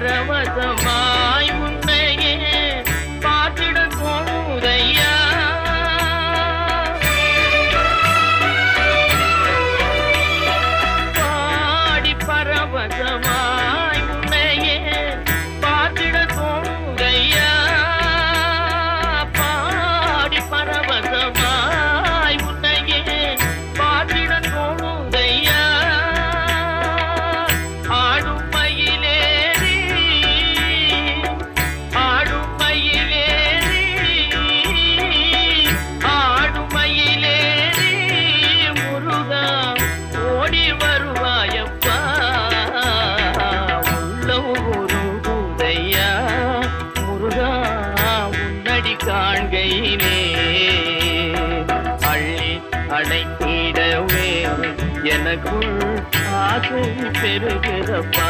பரவசமாய் உன்னையே பார்த்திட போதையா பாடி பரவசமாய் உன்னடி அள்ளி அடைத்திடவே எனக்குள் ஆசை பெறுகிறப்பா.